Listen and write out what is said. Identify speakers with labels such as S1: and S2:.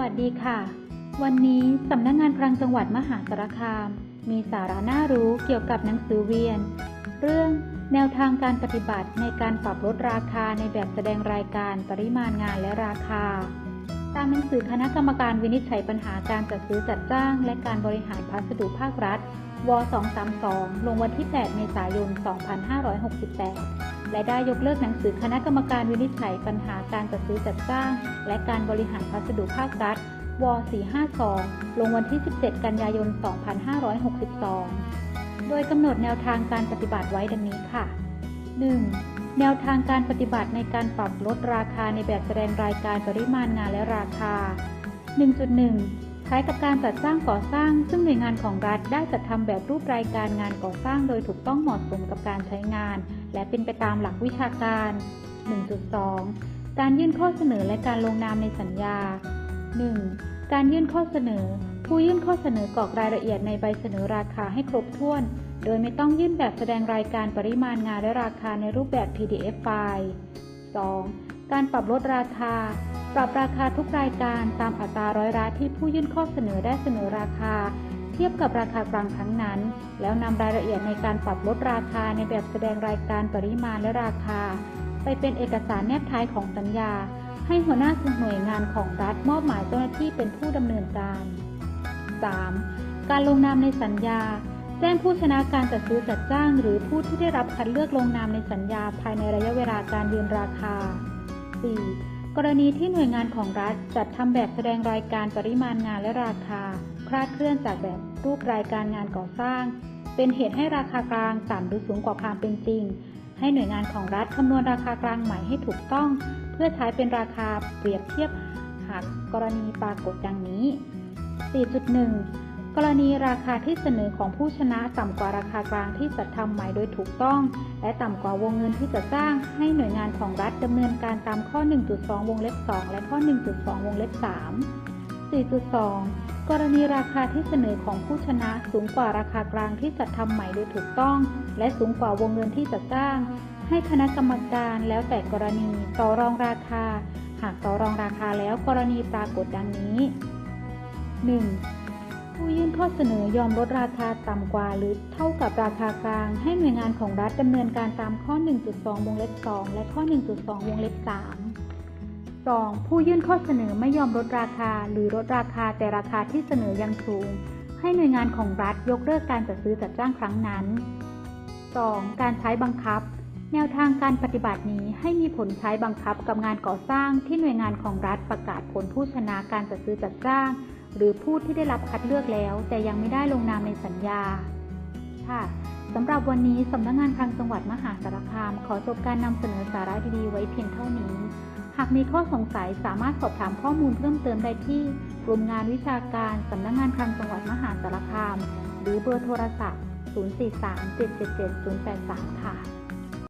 S1: วัสดีค่ะ วันนี้สำนักงงานคลังจังหวัดมหาสารคาม มีสาระน่ารู้เกี่ยวกับหนังสือเวียน เรื่องแนวทางการปฏิบัติในการปรับลดราคาในแบบแสดงรายการปริมาณงานและราคา ตามหนังสือคณะกรรมการวินิจฉัยปัญหาการจัดซื้อจัดจ้าง และการบริหารพัสดุภาครัฐ ว 232 ลงวันที่ 8 เมษายน 2568 และได้ยกเลิกหนังสือคณะกรรมการวินิจฉัยปัญหาการจัดซื้อจัดจ้าง และการบริหารพัสดุภาครัฐ ว 452 ลงวันที่ 17 กันยายน 2562 โดยกำหนดแนวทางการปฏิบัติไว้ดังนี้ค่ะ 1. แนวทางการปฏิบัติในการปรับลดราคาในแบบแสดงรายการปริมาณงานและราคา 1.1 ใช้กับการจัดสร้างก่อสร้าง ซึ่งหน่วยงานของรัฐได้จัดทำแบบรูปรายการงานก่อสร้างโดยถูกต้องเหมาะสมกับการใช้งาน และเป็นไปตามหลักวิชาการ 1.2 การยื่นข้อเสนอและการลงนามในสัญญา 1. การยื่นข้อเสนอ ผู้ยื่นข้อเสนอกรอกรายละเอียดในใบเสนอราคาให้ครบถ้วน โดยไม่ต้องยื่นแบบแสดงรายการปริมาณงานและราคาในรูปแบบ PDF ไฟล์ 2. การปรับลดราคา ปรับราคาทุกรายการตามอัตราร้อยละที่ผู้ยื่นข้อเสนอได้เสนอราคา เทียบกับราคากลางครั้งนั้น แล้วนำรายละเอียดในการปรับลดราคาในแบบแสดงรายการปริมาณและราคา ไปเป็นเอกสารแนบท้ายของสัญญา ให้หัวหน้าหน่วยงานของรัฐมอบหมายเจ้าหน้าที่เป็นผู้ดำเนินการ 3. การลงนามในสัญญา แจ้งผู้ชนะการจัดซื้อจัดจ้าง หรือผู้ที่ได้รับคัดเลือกลงนามในสัญญาภายในระยะเวลาการยืนราคา 4. กรณีที่หน่วยงานของรัฐจัดทำแบบแสดงรายการปริมาณงานและราคา คลาดเคลื่อนจากแบบรูปรายการงานก่อสร้าง เป็นเหตุให้ราคากลางต่ำหรือสูงกว่าความเป็นจริง ให้หน่วยงานของรัฐคำนวณราคากลางใหม่ให้ถูกต้อง เพื่อใช้เป็นราคาเปรียบเทียบหากกรณีปรากฏดังนี้ 4.1 กรณีราคาที่เสนอของผู้ชนะต่ำกว่าราคากลางที่จัดทำใหม่โดยถูกต้อง และต่ำกว่าวงเงินที่จะจ้างให้หน่วยงานของรัฐดำเนินการตามข้อ 1.2 วงเล็บ 2 และข้อ 1.2 วงเล็บ 3 4.2 กรณีราคาที่เสนอของผู้ชนะสูงกว่าราคากลางที่จัดทำใหม่โดยถูกต้อง และสูงกว่าวงเงินที่จะจ้าง ให้คณะกรรมการแล้วแต่กรณีต่อรองราคา หากต่อรองราคาแล้วกรณีปรากฏดังนี้ 1. ข้อเสนอยอมลดราคาต่ำกว่าหรือเท่ากับราคากลาง ให้หน่วยงานของรัฐดำเนินการตามข้อ 1.2 วงเล็บ 2 และข้อ 1.2 วงเล็บ 3 2. ผู้ยื่นข้อเสนอไม่ยอมลดราคาหรือลดราคาแต่ราคาที่เสนอยังสูง ให้หน่วยงานของรัฐยกเลิกการจัดซื้อจัดจ้างครั้งนั้น 2. การใช้บังคับ แนวทางการปฏิบัตินี้ให้มีผลใช้บังคับกับงานก่อสร้างที่หน่วยงานของรัฐประกาศผลผู้ชนะการจัดซื้อจัดจ้าง หรือผู้ที่ได้รับคัดเลือกแล้ว แต่ยังไม่ได้ลงนามในสัญญา ค่ะสำหรับวันนี้สำนักงานคลังจังหวัดมหาสารคาม ขอจบการนำเสนอสาระดีๆไว้เพียงเท่านี้ หากมีข้อสงสัยสามารถสอบถามข้อมูลเพิ่มเติมได้ที่กลุ่มงานวิชาการสำนักงานคลังจังหวัดมหาสารคาม หรือเบอร์โทรศัพท์ 043 777 083 ค่ะ